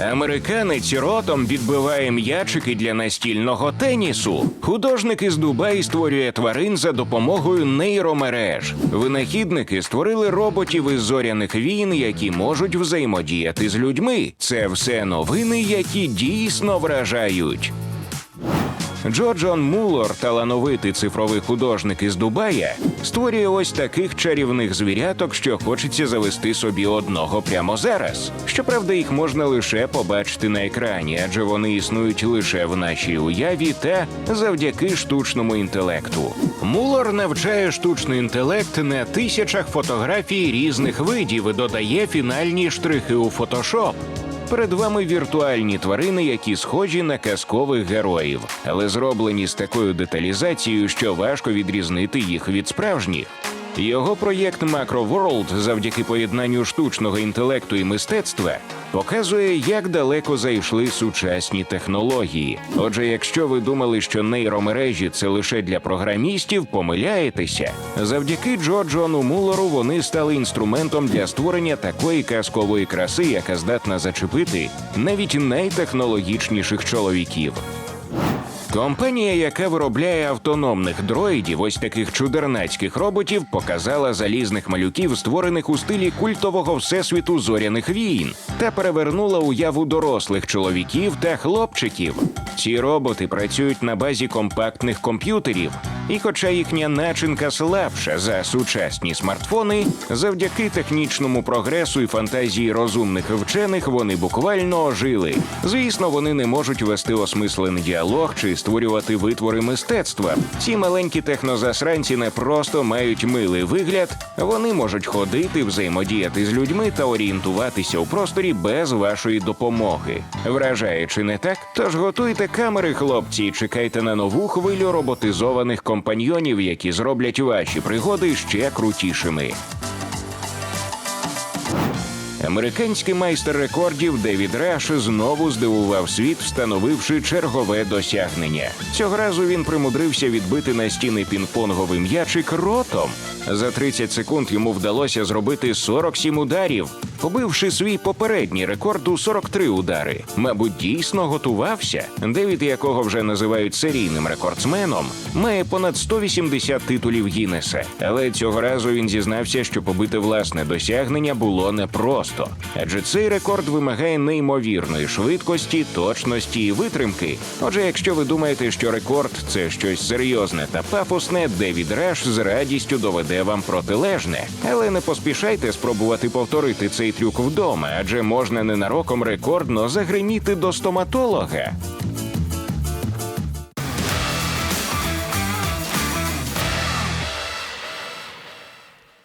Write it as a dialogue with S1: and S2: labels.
S1: Американець ротом відбиває м'ячики для настільного тенісу. Художник із Дубаї створює тварин за допомогою нейромереж. Винахідники створили роботів із зоряних війн, які можуть взаємодіяти з людьми. Це все новини, які дійсно вражають. Джорджон Муллор, талановитий цифровий художник із Дубая, створює ось таких чарівних звіряток, що хочеться завести собі одного прямо зараз. Щоправда, їх можна лише побачити на екрані, адже вони існують лише в нашій уяві та завдяки штучному інтелекту. Муллор навчає штучний інтелект на тисячах фотографій різних видів і додає фінальні штрихи у фотошоп. Перед вами віртуальні тварини, які схожі на казкових героїв, але зроблені з такою деталізацією, що важко відрізнити їх від справжніх. Його проєкт Macro World завдяки поєднанню штучного інтелекту і мистецтва показує, як далеко зайшли сучасні технології. Отже, якщо ви думали, що нейромережі це лише для програмістів, помиляєтеся. Завдяки Джорджону Муллеру вони стали інструментом для створення такої казкової краси, яка здатна зачепити навіть найтехнологічніших чоловіків. Компанія, яка виробляє автономних дроїдів, ось таких чудернацьких роботів, показала залізних малюків, створених у стилі культового всесвіту зоряних війн, та перевернула уяву дорослих чоловіків та хлопчиків. Ці роботи працюють на базі компактних комп'ютерів, і хоча їхня начинка слабша за сучасні смартфони, завдяки технічному прогресу і фантазії розумних вчених вони буквально ожили. Звісно, вони не можуть вести осмислений діалог чи створювати витвори мистецтва. Ці маленькі технозасранці не просто мають милий вигляд, вони можуть ходити, взаємодіяти з людьми та орієнтуватися у просторі без вашої допомоги. Вражає чи не так? Тож готуйте камери, хлопці, і чекайте на нову хвилю роботизованих компаньйонів, які зроблять ваші пригоди ще крутішими. Американський майстер рекордів Девід Раш знову здивував світ, встановивши чергове досягнення. Цього разу він примудрився відбити на стіни пінг-понговий м'ячик ротом. За 30 секунд йому вдалося зробити 47 ударів, побивши свій попередній рекорд у 43 удари. Мабуть, дійсно готувався. Девід, якого вже називають серійним рекордсменом, має понад 180 титулів Гіннеса. Але цього разу він зізнався, що побити власне досягнення було непросто, адже цей рекорд вимагає неймовірної швидкості, точності і витримки. Отже, якщо ви думаєте, що рекорд це щось серйозне та пафосне, Девід Раш з радістю доведе вам протилежне. Але не поспішайте спробувати повторити цей трюк вдома, адже можна ненароком рекордно загриміти до стоматолога.